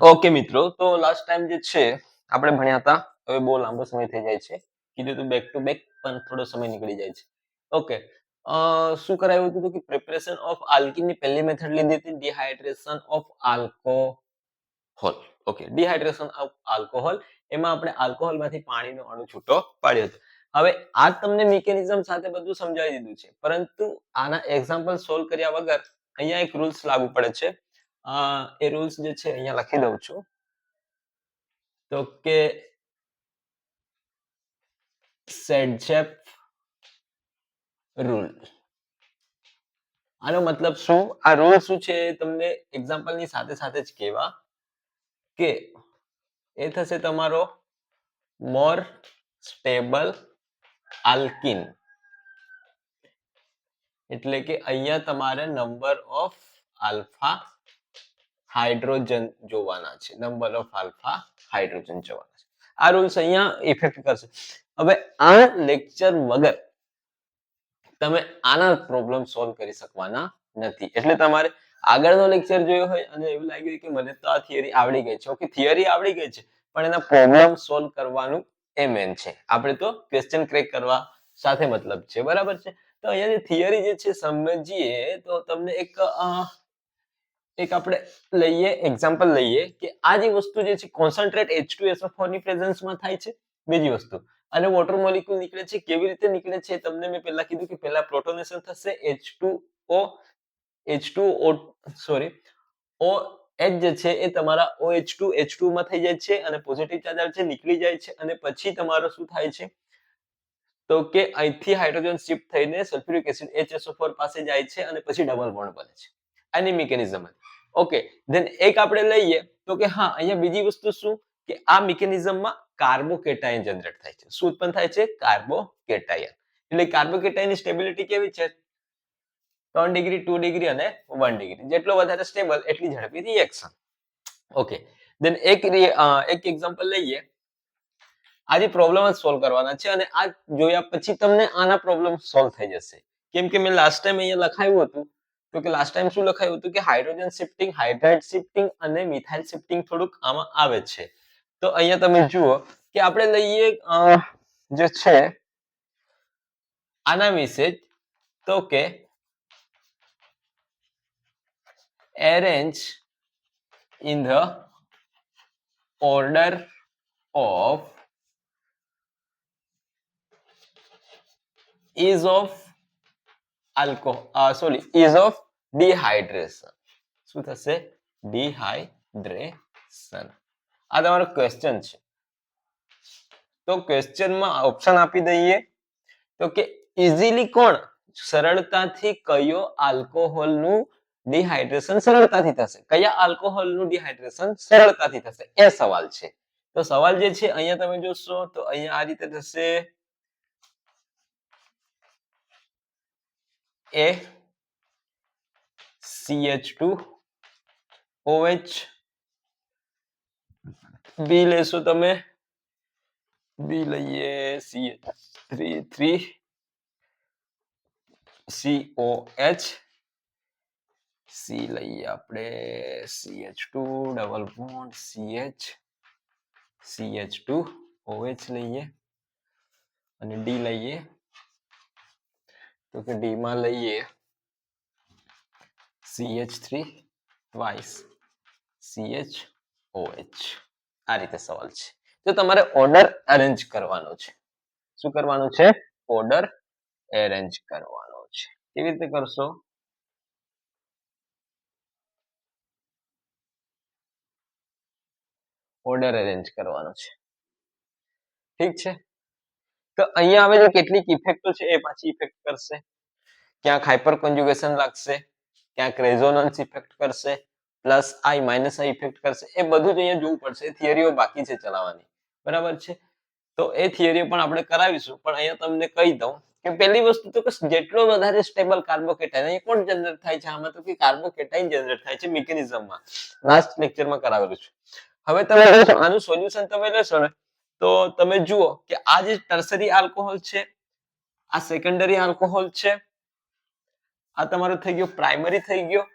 Okay મિત્રો, તો last time જે છે, આપણે ભણ્યા હતા, હવે બહુ લાંબો સમય થઈ જાય છે. કીધું તું બેક ટુ બેક પણ થોડો સમય નીકળી જાય છે. ઓકે શું કરાયું હતું કે પ્રિપરેશન ઓફ આલ્કીનની પહેલી મેથડ લીધી હતી dehydration of alcohol okay dehydration of alcohol એમાં આપણે આલ્કોહોલમાંથી પાણીનો અણુ છૂટો પાડ્યો હતો. હવે આ તમને મિકેનિઝમ સાથે બધું સમજાવી દીધું છે. પરંતુ આના એક્ઝામ્પલ સોલ્વ કર્યા વગર, અહીંયા એક રૂલ્સ લાગુ પડે છે. એ રૂલ્સ જે છે, અહીંયા લખી દઉં છું. તો કે સેડજેપ રૂલ આનો મતલબ શું? આ રૂલ શું છે? તમને એક્ઝામ્પલની સાથે સાથે જ કહેવા કે એ થશે તમારો મોર સ્ટેબલ આલ્કિન એટલે કે અહીંયા તમારે નંબર ઓફ આલ્ફા હાઇડ્રોજન જોવાના છે. નંબર ઓફ આલ્ફા હાઇડ્રોજન જોવાના છે. આ રૂલ્સ અહીંયા ઇફેક્ટ કરશે. હવે આ લેક્ચર વગર તમે આના પ્રોબ્લેમ સોલ્વ કરી શકવાના નથી. એટલે તમારે આગળનો લેક્ચર જોયો હોય અને એવું લાગ્યું કે મને તો આ થિયરી આવડી ગઈ છે. ઓકે થિયરી આવડી ગઈ છે, પણ એના પ્રોબ્લેમ સોલ્વ કરવાનું એ મેન છે. આપણે તો ક્વેશ્ચન ક્રેક કરવા સાથે મતલબ છે. બરાબર છે? તો અહીંયા જે થિયરી જે છે સમજીએ તો તમને એક એક આપણે લઈએ એક્ઝામ્પલ લઈએ કે આ જે વસ્તુ જે છે કોન્સન્ટ્રેટ H2SO4 ની પ્રેઝન્સમાં થાય છે, બીજી વસ્તુ. અને વોટર મોલિક્યુલ નીકળે છે, કેવી રીતે નીકળે છે, તમને મેં પહેલા કીધું કે પહેલા પ્રોટોનેશન થશે H2O H2O sorry O H જે છે એ તમારા OH2 H2 માં થઈ જાય છે અને પોઝિટિવ ચાર્જ આવે છે, નીકળી જાય છે અને પછી તમારો શું થાય છે? તો કે અહીંથી હાઇડ્રોજન શિફ્ટ થઈને સલ્ફ્યુરિક એસિડ HSO4 પાસે જાય છે અને પછી ડબલ બોન્ડ બને છે. આની મિકેનિઝમ ઓકે ધેન એક આપણે લઈએ તો કે હા, અહીંયા બીજી વસ્તુ શું? કે આ મિકેનિઝમમાં કાર્બોકેટાયન જનરેટ થાય છે. શું ઉત્પન્ન થાય છે? કાર્બોકેટાયન. એટલે કાર્બોકેટાયન સ્ટેબિલિટી કેવી છે? ત્રણ ડિગ્રી, ટુ ડિગ્રી અને વન ડિગ્રી. જેટલો વધારે સ્ટેબલ, એટલી ઝડપી રિએક્શન ઓકે દેન એક એક એક્ઝામ્પલ લઈએ. આજે પ્રોબ્લેમ જ સોલ્વ કરવાના છે અને આ જોયા પછી તમને આના પ્રોબ્લેમ સોલ્વ થઈ જશે. કેમ કે મેં લાસ્ટ ટાઈમ અહીંયા લખાયું હતું તો કે લાસ્ટ ટાઈમ શું લખાયું હતું કે હાઇડ્રોજન શિફ્ટિંગ હાઇડ્રાઇડ શિફ્ટિંગ અને મિથાઇલ શિફ્ટિંગ થોડુંક આમાં આવે છે. તો અહીંયા તમે જુઓ કે આપણે લઈએ જે છે આના વિશે તો કે arrange in the order of is of alcohol sorry is of of શું થશે? dehydration. આ તમારો ક્વેશ્ચન છે. તો ક્વેશ્ચનમાં ઓપ્શન આપી દઈએ. તો કે ઇઝીલી કોણ? સરળતાથી કયો આલ્કોહોલનું ડિહાઇડ્રેશન સરળતાથી થશે? કયા આલ્કોહોલનું ડિહાઇડ્રેશન સરળતાથી થશે? એ સવાલ છે. તો સવાલ જે છે, અહીંયા તમે જોશો, તો અહીંયા આ રીતે થશે. એ CH2 OH બી લેશો તમે. બી લઈએ CH3 COH સી લઈએ આપણે CH2 double bond CH CH2 OH લઈએ. અને ડી લઈએ તો કે ડી માં લઈએ CH3 ટ્વાઇસ ઓએચ આ રીતે સવાલ છે। તો તમારે ઓર્ડર અરેન્જ કરવાનો છે, શું કરવાનું છે? ઓર્ડર એરેન્જ કરવાનો છે। કેવી રીતે કરશો? ઓર્ડર અરેન્જ કરવાનો છે। ઠીક છે? તો અહીંયા હવે જો કેટલીક ઇફેક્ટો છે એ પાછી ઇફેક્ટ કરશે. ક્યાંક હાઇપર કોન્જ્યુગેશન લાગશે, ક્યાંક રેઝોનન્સ ઇફેક્ટ કરશે plus I minus I effect કરશે. એ બધું જ અહીંયા જોવું પડશે. થિયરીઓ બાકી છે ચલાવવાની. બરાબર છે? તો એ થિયરીઓ પણ આપણે કરાવીશું. પણ અહીંયા તમને કહી દઉં કે પહેલી વસ્તુ તો કે જેટલો વધારે સ્ટેબલ કાર્બોકેટાઇન અહીંયા કોણ જનરેટ થાય છે? આમાં તો કે કાર્બોકેટાઇન જનરેટ થાય છે મિકેનિઝમમાં લાસ્ટ લેક્ચરમાં કરાવેલું છે. હવે તમે આનું સોલ્યુશન તમે લેશો ને તો તમે જુઓ કે આ જે ટર્સરી આલ્કોહોલ છે, આ સેકન્ડરી આલ્કોહોલ છે, આ તમારો થઈ ગયો પ્રાઇમરી થઈ ગયો,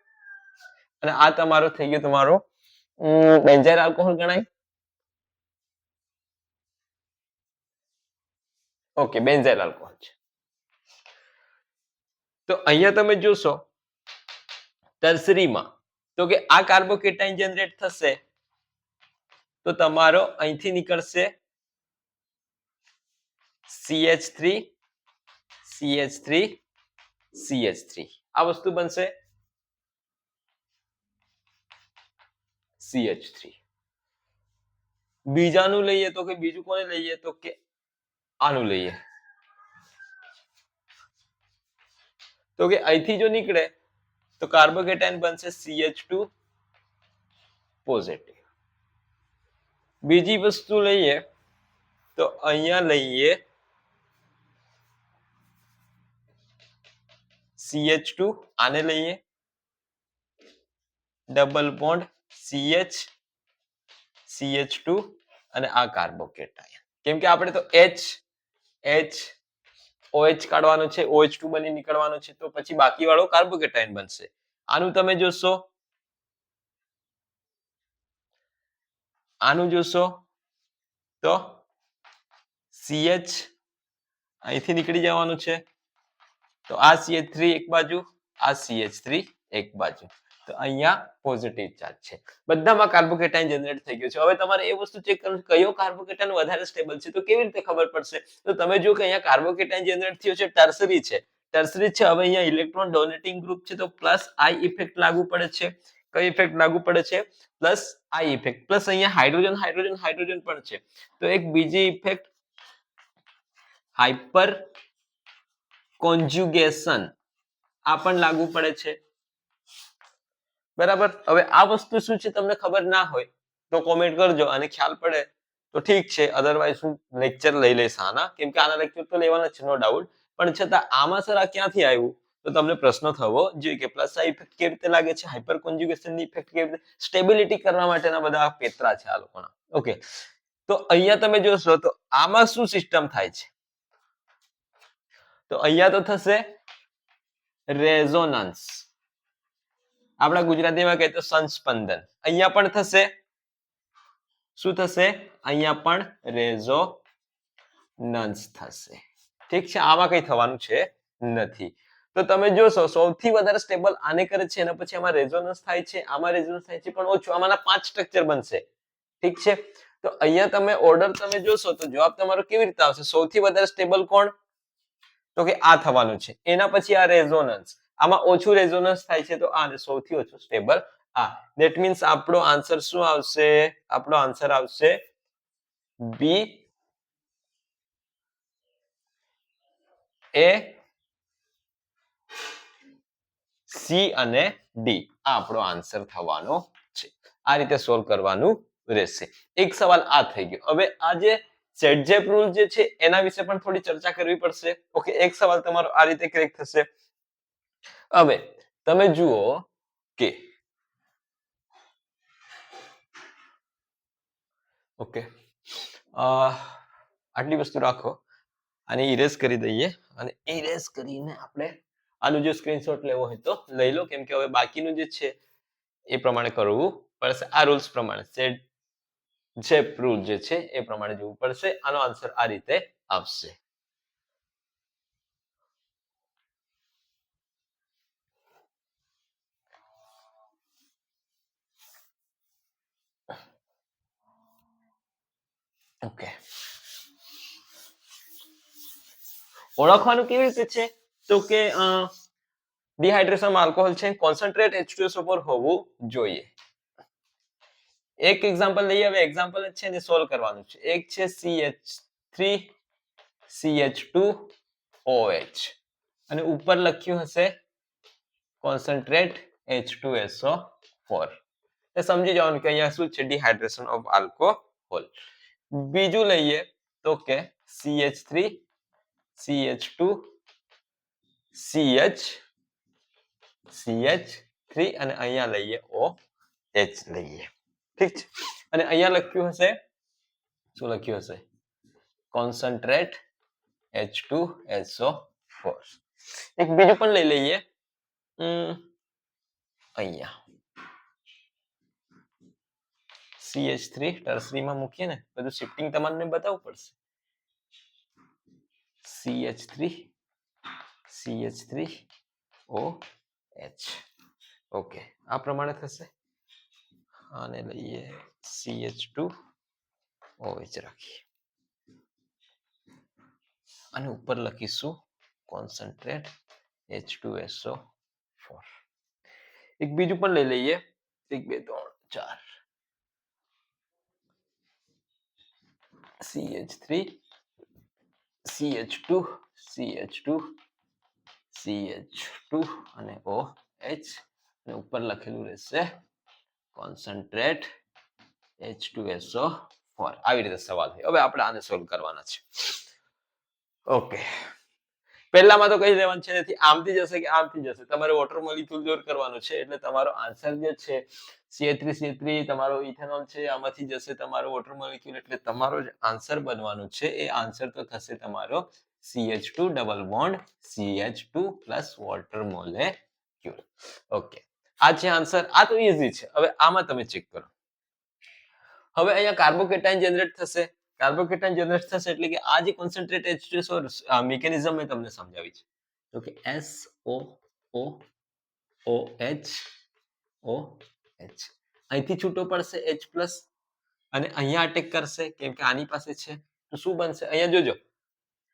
અને આ તમારો થઈ ગયો તમારો બેન્ઝાઇલ આલ્કોહોલ ગણાય. ઓકે બેન્ઝાઇલ આલ્કોહોલ છે. તો અહીંયા તમે જોશો ટર્સરીમાં તો કે આ કાર્બોકેટાઇન જનરેટ થશે, તો તમારો અહીંથી નીકળશે CH3 CH3 CH3 આ વસ્તુ બનશે CH3 બીજાનું લઈએ તો કે બીજું કોને લઈએ તો કે આનું લઈએ? તો કે અહીંથી જો નીકળે તો કાર્બોકેટાઇન બનશે CH2 પોઝિટિવ બીજી વસ્તુ લઈએ તો અહીંયા લઈએ CH2 આને લઈએ. ડબલ બોન્ડ CH CH2 અને આ કાર્બોકેટ કેમ કે આપણે તો એચ એચ ઓએચ કાઢવાનો છે ઓએચ ટુ બની નીકળવાનો છે, તો પછી બાકી વાળો કાર્બોકેટાઇન બનશે. આનું તમે જોશો. આનું જોશો. તો સીએચ અહીંથી નીકળી જવાનું છે. તો આ CH3 એક બાજુ, આ CH3 એક બાજુ. તો અહીંયા પોઝિટિવ ચાર્જ છે. બધામાં કાર્બોકેટાઇન જનરેટ થઈ ગયું છે. હવે તમારે એ વસ્તુ ચેક કરવું કયો કાર્બોકેટાઇન વધારે સ્ટેબલ છે? તો કેવી રીતે ખબર પડશે? તો તમે જો કે અહીંયા કાર્બોકેટાઇન જનરેટ થયો છે ટર્સરી છે. ટર્સરી છે, હવે અહીંયા ઇલેક્ટ્રોન ડોનેટિંગ ગ્રુપ છે, તો પ્લસ આઈ ઇફેક્ટ લાગુ પડે છે. કઈ ઇફેક્ટ લાગુ પડે છે? પ્લસ આઈ ઇફેક્ટ પ્લસ અહીંયા હાઇડ્રોજન હાઇડ્રોજન હાઇડ્રોજન પણ છે. તો એક બીજી ઇફેક્ટ હાઇપર કોન્જ્યુગેશન આ પણ લાગુ પડે છે. બરાબર? હવે આ વસ્તુ શું છે તમને ખબર ના હોય તો કોમેન્ટ કરજો અને ખ્યાલ પડે તો ઠીક છે અધરવાઇઝ હું લેક્ચર લઈ લઈશ આના. કેમ કે આના લેક્ચર તો લેવાના છે નો ડાઉટ પણ છતાં આમાં સર આ ક્યાંથી આવ્યું? તો તમને પ્રશ્ન થવો જોઈએ કે પ્લસ આ ઇફેક્ટ કેવી રીતે લાગે છે હાઇપર કોન્જ્યુગેશનની ઇફેક્ટ કેવી રીતે? સ્ટેબિલિટી કરવા માટેના બધા પેતરા છે આ લોકોના. ઓકે તો અહીંયા તમે જોશો તો આમાં શું સિસ્ટમ થાય છે? તો અહીંયા તો થશે રેઝોનન્સ. આપણા ગુજરાતીમાં કહીએ તો સંસ્પંદન. અહીંયા પણ થશે. શું થશે? અહીંયા પણ રેઝોનન્સ થશે. ઠીક છે, આમાં કઈ થવાનું છે નથી. તો તમે જોશો, સૌથી વધારે સ્ટેબલ આને કરે છે, એના પછી આમાં રેઝોનન્સ થાય છે, આમાં રેઝોનન્સ થાય છે, પણ ઓછું, આમાંના પાંચ સ્ટ્રક્ચર બનશે. ઠીક છે? તો અહીંયા તમે ઓર્ડર તમે જોશો, તો જવાબ તમારો કેવી રીતે આવશે? સૌથી વધારે સ્ટેબલ કોણ? તો કે આ થવાનું છે. એના પછી આ રેઝોનન્સ આમાં ઓછું રેઝોનન્સ થાય છે તો આ સૌથી ઓછું સ્ટેબલ આ. ધેટ મીન્સ આપણો આન્સર શું આવશે? આપણો આન્સર આવશે બી એ સી અને ડી આ આપણો આન્સર થવાનો છે. આ રીતે સોલ્વ કરવાનું રહેશે. એક સવાલ આ થઈ ગયો. હવે આ જે સેટજેપ રૂલ જે છે, એના વિશે પણ થોડી ચર્ચા કરવી પડશે. ઓકે એક સવાલ તમારો આ રીતે ક્રેક થશે. હવે, તમે જુઓ કે ઓકે આટલી વસ્તુ રાખો અને ઇરેઝ કરી દઈએ અને ઇરેઝ કરીને આપણે આનું જો સ્ક્રીનશોટ લેવો હોય તો લઈ લો. કેમ કે હવે બાકીનું જે છે, એ પ્રમાણે કરવું પડશે. આ રૂલ્સ પ્રમાણે સેટ જે રૂલ જે છે એ પ્રમાણે જોવું પડશે. આનો આન્સર આ રીતે આવશે. ઓકે ઓળખવાનું કેવી રીતે છે? તો કે ડિહાઇડ્રેશન આલ્કોહોલ છે. કોન્સન્ટ્રેટ H2SO4 પર હોવું જોઈએ. એક એક્ઝામ્પલ લઈએ, હવે એક્ઝામ્પલ જ છે ને સોલ્વ કરવાનું છે. એક છે CH3 CH2OH અને ઉપર લખ્યું હશે કોન્સન્ટ્રેટ H2SO4 એ સમજી જવાનું કે અહીંયા શું છે? ડિહાઇડ્રેશન ઓફ આલ્કોહોલ બીજું લઈએ તો કે CH3 CH2 CH CH3 અને અહીંયા લઈએ OH લઈએ. ઠીક છે અને અહીંયા લખ્યું હશે શું લખ્યું હશે કોન્સન્ટ્રેટ H2SO4 એક બીજું પણ લઈ લઈએ હમ, અહીંયા સીએચ થ્રી ટર્સરીમાં મૂકીએ ને બધું શિફ્ટિંગ તમારે બતાવવું પડશે CH three CH three O H okay આ પ્રમાણે થશે આને લઈએ સીએચ ટુ ઓ એચ રાખીએ. અને ઉપર લખીશું concentrate H two SO four એક બીજું પણ લઈ લઈએ. એક, બે, ત્રણ, ચાર. CH three CH two CH two CH two અને ઓ એચ અને ઉપર લખેલું રહેશે concentrate H two SO four આવી રીતે સવાલ હોય હવે આપણે આને સોલ્વ કરવાના છે. ઓકે પહેલામાં તો કઈ દેવાનું છે નથી આમથી જશે કે આમથી જશે. તમારે વોટર મોલિક્યુલ જોર કરવાનું છે, એટલે તમારો આન્સર જે છે CH3 CH3 તમારો ઇથેનોલ છે, આમાંથી જશે તમારો વોટર મોલિક્યુલ એટલે તમારો જે આન્સર બનવાનું છે. એ આન્સર તો થશે તમારો CH2 double bond CH2 plus water molecule okay આ છે આન્સર આ તો ઈઝી છે. હવે આમાં તમે ચેક કરો. હવે અહીંયા કાર્બોકેટાઇન જનરેટ થશે. કાર્બોકેટાઇન જનરેટ થશે એટલે કે આ જે કોન્સન્ટ્રેટ H2SO મિકેનિઝમ મેં તમને સમજાવી છે. તો કે SO O O H O, H. અહીંથી છૂટો પડશે H પ્લસ અને અહીંયા અટેક કરશે, કેમ કે આની પાસે છે. તો શું બનશે? અહીંયા જોજો.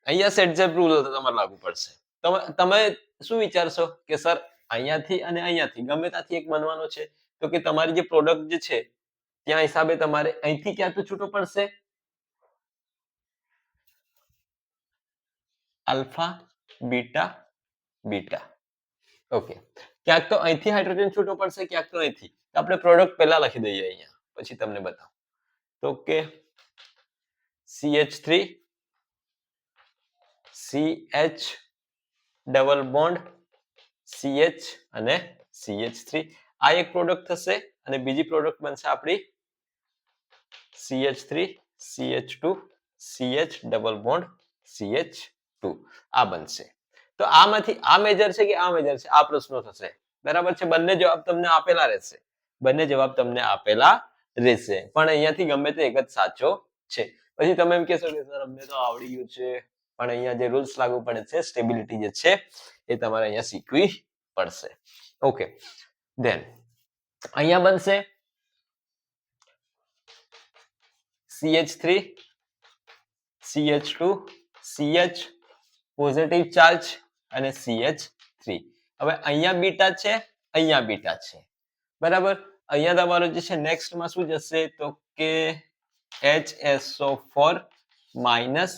અહીંયા સેટઝેપ રૂલ તમારે લાગુ પડશે. તમે તમે શું વિચારશો? કે સર અહીંયાથી અને અહીંયાથી. ગમે ત્યાંથી એક બનવાનો છે. તો કે તમારી જે પ્રોડક્ટ જે છે, ત્યાં હિસાબે તમારે અહીંથી ક્યાં તો છૂટો પડશે? Alpha, beta beta. ઓકે. ક્યાંક તો અહીંથી હાઇડ્રોજન છૂટો પડશે, ક્યાંક તો અહીંથી. આપણે પ્રોડક્ટ પહેલા લખી દઈએ અહીંયા. પછી તમને બતાવું. તો કે CH3 CH double bond CH અને CH3 આ એક પ્રોડક્ટ થશે અને બીજી પ્રોડક્ટ બનશે આપણી CH3 CH2 CH double bond CH2 આ બનશે. તો આમાંથી આ મેજર છે કે આ મેજર છે? આ પ્રશ્નો થશે. બરાબર છે? બંને જવાબ તમને આપેલા રહેશે. બંને જવાબ તમને આપેલા રહેશે. પણ અહીંયાથી ગમે તે એક જ સાચો છે. પછી તમે એમ કહેશો કે, સર, અમને તો આવડી ગયું છે. પણ અહીંયા જે રૂલ્સ લાગુ પડે છે સ્ટેબિલિટી જે છે, એ તમારે અહીંયા શીખવી પડશે. ઓકે ધેન અહીંયા બનશે CH3 CH2 CH positive charge અને CH3 હવે અહીંયા બીટા છે, અહીંયા બીટા છે. બરાબર? અહીંયા તમારો જે છે નેક્સ્ટમાં શું જશે? તો કે HSO4 માઇનસ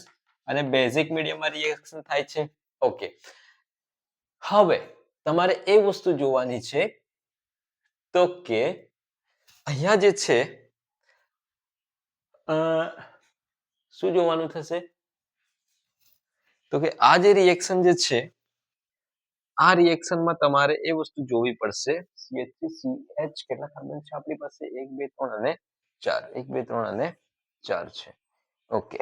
અને બેઝિક મીડિયમમાં રિએક્શન થાય છે. ઓકે હવે, તમારે એ વસ્તુ જોવાની છે તો કે અહીંયા જે છે શું જોવાનું થશે? તો કે આ જે રિએક્શન જે છે, આ રિએક્શનમાં તમારે એ વસ્તુ જોવી પડશે. CH કેટલા કાર્બન છે આપણી પાસે? એક, બે, ત્રણ અને ચાર. એક, બે, ત્રણ અને ચાર છે. ઓકે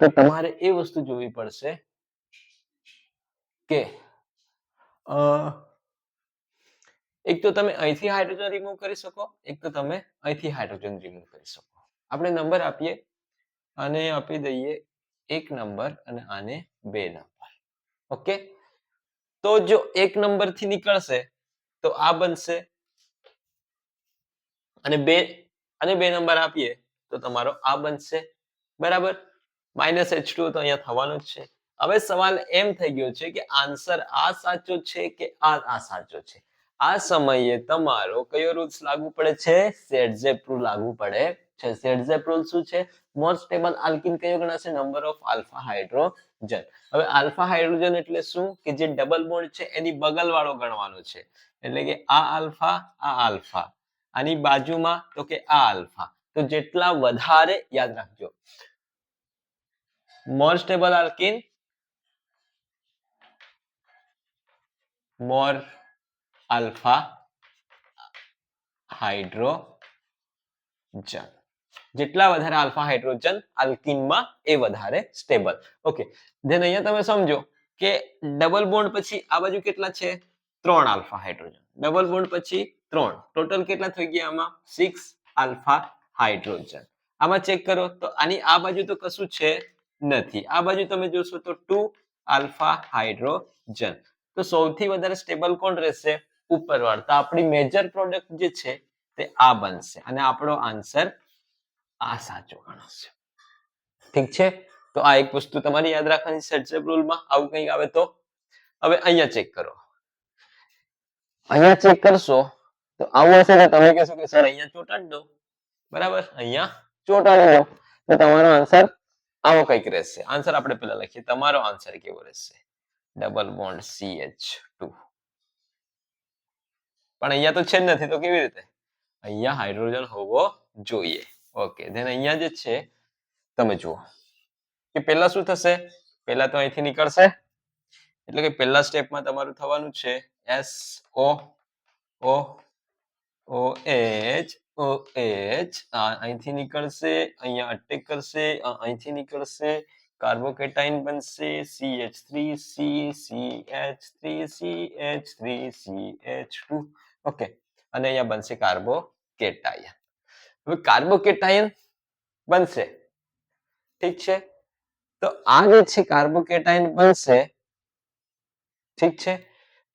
તો તમારે એ વસ્તુ જોવી પડશે કે એક તો તમે અહીંથી હાઇડ્રોજન રિમૂવ કરી શકો એક તો તમે અહીંથી હાઇડ્રોજન રિમૂવ કરી શકો. આપણે નંબર આપીએ અને આપી દઈએ એક નંબર અને આને બે નંબર. ઓકે? તો જો એક નંબરથી નીકળશે તો આ બનશે. અને બે અને બે નંબર આપીએ તો તમારો આ બનશે. બરાબર? માઇનસ એચ ટુ તો અહીંયા થવાનું જ છે. હવે સવાલ એમ થઈ ગયો છે કે આન્સર આ સાચો છે કે આ આ સાચો છે? આ સમયે તમારો કયો રૂલ્સ લાગુ પડે છે? સેટઝેપ રૂલ લાગુ પડે છે. સેટઝેપ રૂલ શું છે? મોર સ્ટેબલ આલ્કિન કયો ગણાશે? Number of alpha hydrogen. હવે આલ્ફા હાઇડ્રોજન એટલે શું? કે જે ડબલ બોન્ડ છે એની બગલ વાળો ગણવાનો છે. એટલે કે આ આલ્ફા આ આલ્ફા. આની બાજુમાં તો કે આ આલ્ફા. તો જેટલા વધારે, યાદ રાખજો. More stable alkene more alpha hydrogen જેટલા વધારે આલ્ફા હાઇડ્રોજન આલ્કિનમાં એ વધારે સ્ટેબલ ઓકે ધેન અહીંયા તમે સમજો કે ડબલ બોન્ડ પછી આ બાજુ કેટલા છે? ત્રણ આલ્ફા હાઇડ્રોજન ડબલ બોન્ડ પછી ત્રણ. ટોટલ કેટલા થઈ ગયા આમાં? સિક્સ આલ્ફા હાઇડ્રોજન આમાં ચેક કરો તો આની આ બાજુ તો કશું છે? નથી. આ બાજુ તમે જોશો તો ટુ આલ્ફા હાઇડ્રોજન. તો સૌથી વધારે સ્ટેબલ કોણ રહેશે? ઉપરવાળ. તો આપણી મેજર પ્રોડક્ટ જે છે તે આ બનશે. અને આપણો આન્સર આ સાચો ગણાશે. ઠીક છે? તો આ એક વસ્તુ તમારે યાદ રાખવાની સેટસેપ રૂલમાં આવું કંઈક આવે તો? હવે અહીંયા ચેક કરો. અહીંયા ચેક કરશો તો આવું હશે ને તમે કહેશો કે, સર, અહીંયા ચોટાડી દો. બરાબર? અહીંયા ચોટાડી દો. તો તમારો આન્સર આવો કંઈક રહેશે. આન્સર આપણે પહેલા લખીએ. તમારો આન્સર કેવો રહેશે? Double bond C H two પણ અહીંયા તો છે જ નથી, તો કેવી રીતે? અહીંયા હાઇડ્રોજન હોવો જોઈએ. ઓકે ધેન અહીંયા જે છે, તમે જુઓ. કે પહેલા શું થશે? પહેલા તો અહીંથી નીકળશે. એટલે કે પહેલા સ્ટેપમાં તમારું થવાનું છે S O O O H O H અહીંથી નીકળશે અહીંયા અટેક કરશે આ અહીંથી નીકળશે કાર્બોકેટાઇન બનશે C H three C C H three C H three C H two okay અને અહીંયા બનશે કાર્બોકેટાયન હવે કાર્બોકેટાયન બનશે ઠીક છે તો આ જે છે કાર્બોકેટાયન બનશે ઠીક છે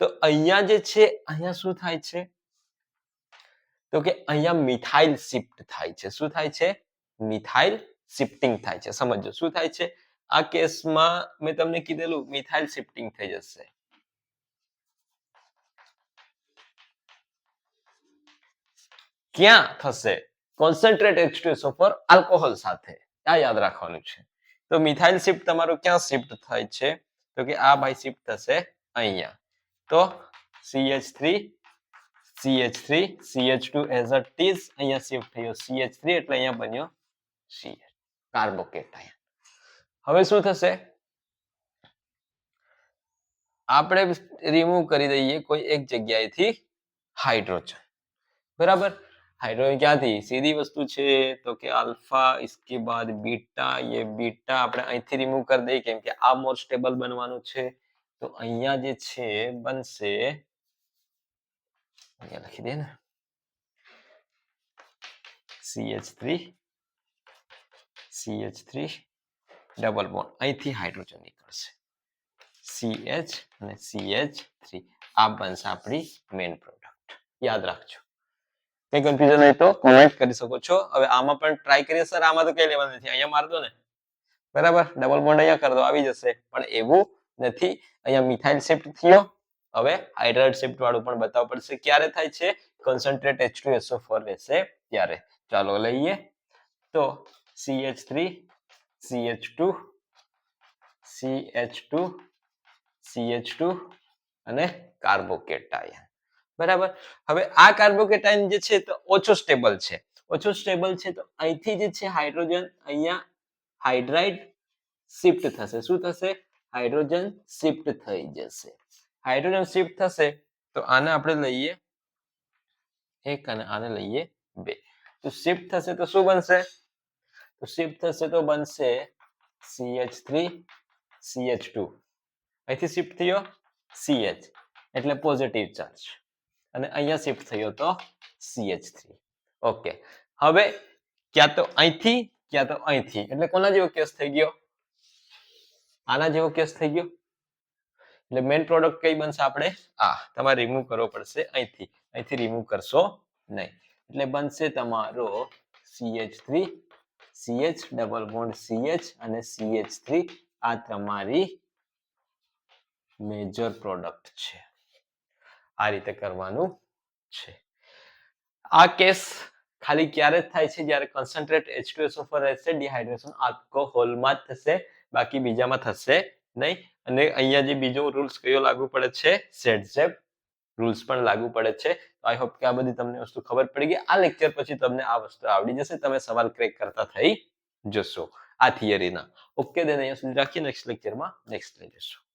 તો અહીંયા જે છે અહીંયા શું થાય છે તો કે અહીંયા મિથાઇલ શિફ્ટ થાય છે. શું થાય છે? મિથાઇલ શિફ્ટિંગ થાય છે. સમજો શું થાય છે? આ કેસમાં મેં તમને કીધેલું મિથાઇલ શિફ્ટિંગ થઈ જશે. ક્યાં થશે? કોન્સન્ટ્રેટ એક્સટ્રેસ ઉપર આલ્કોહોલ સાથે. આ યાદ રાખવાનું છે. તો મિથાઇલ શિફ્ટ તમારું ક્યાં શિફ્ટ થાય છે? તો કે આ ભાઈ શિફ્ટ થશે અહીંયા. તો CH3 CH3 CH2 as a it is અહીંયા શિફ્ટ થયો CH3 એટલે અહીંયા બન્યો CH કાર્બોકેટાયન હવે શું થશે આપણે રિમૂવ કરી દઈએ કોઈ એક જગ્યાએથી હાઇડ્રોજન બરાબર हाइड्रोजन ક્યાંથી સીધી વસ્તુ છે તો કે આલ્ફા इसके बाद बीटा ये बीटा આપણે અહીંથી રિમૂવ કરી દઈએ કેમ કે આ મોર સ્ટેબલ બનવાનું છે તો અહીંયા જે છે બનશે અહીંયા લખી દે ને CH3 CH3 ડબલ બોન્ડ અહીંથી હાઇડ્રોજન નીકળશે CH અને CH3 આ બનશે આપણી મેઇન પ્રોડક્ટ યાદ રાખજો. કઈ કન્ફ્યુઝન હોય તો કોમેન્ટ કરી શકો છો. હવે આમાં પણ ટ્રાય કરીએ સર આમાં તો કઈ લેવાનું નથી. અહીંયા માર દો ને. બરાબર? ડબલ બોન્ડ અહીંયા કરી દો. આવી જશે. પણ એવું નથી. અહીંયા મિથાઇલ શિફ્ટ થયો. હવે હાઇડ્રાઇડ શિફ્ટ વાળું પણ બતાવવું પડશે. ક્યારે થાય છે? કોન્સન્ટ્રેટ H2SO4 રહેશે ત્યારે. ચાલો લઈએ. તો CH3 CH2 CH2 CH2 અને કાર્બોકેટાયન બરાબર? હવે આ કાર્બોકેટાયન જે છે તો ઓછો સ્ટેબલ છે. ઓછો સ્ટેબલ છે તો અહીંથી જે છે હાઇડ્રોજન અહીંયા હાઇડ્રાઇડ શિફ્ટ થશે. શું થશે? હાઇડ્રોજન શિફ્ટ થઈ જશે. હાઇડ્રોજન શિફ્ટ થશે, તો આને આપણે લઈએ એક અને આને લઈએ બે. તો શિફ્ટ થશે તો શું બનશે? તો શિફ્ટ થશે તો બનશે CH3 CH2 અહીંથી શિફ્ટ થયો CH એટલે પોઝિટિવ ચાર્જ અને અહીંયા શિફ્ટ થયો તો CH3 ઓકે હવે ક્યાં તો અહીંથી, ક્યાં તો અહીંથી. એટલે કોના જેવો કેસ થઈ ગયો? આના જેવો કેસ થઈ ગયો? એટલે મેઇન પ્રોડક્ટ કઈ બનશે આપણે? આ, તમારે રિમૂવ કરવો પડશે અહીંથી. અહીંથી રિમૂવ કરશો નહીં. એટલે બનશે તમારો CH3 CH double bond CH અને CH3 આ તમારી મેજર પ્રોડક્ટ છે. આ રીતે કરવાનું છે. આ કેસ ખાલી ક્યારે જ થાય છે? જ્યારે કોન્સન્ટ્રેટ H2SO4 રહેશે ડિહાઇડ્રેશન આલ્કોહોલમાં જ થશે. બાકી બીજામાં થશે નહીં. અને અહીંયા જે બીજો રૂલ્સ કયો લાગુ પડે છે? સેટઝેપ રૂલ્સ પણ લાગુ પડે છે. આઈ હોપ કે આ બધી તમને વસ્તુ ખબર પડી ગઈ. આ લેક્ચર પછી તમને આ વસ્તુ આવડી જશે. તમે સવાલ ક્રેક કરતા થઈ જશો આ થિયરીના ઓકે દેન અહીંયા સુધી રાખીએ. નેક્સ્ટ લેક્ચરમાં નેક્સ્ટ લઈ જશું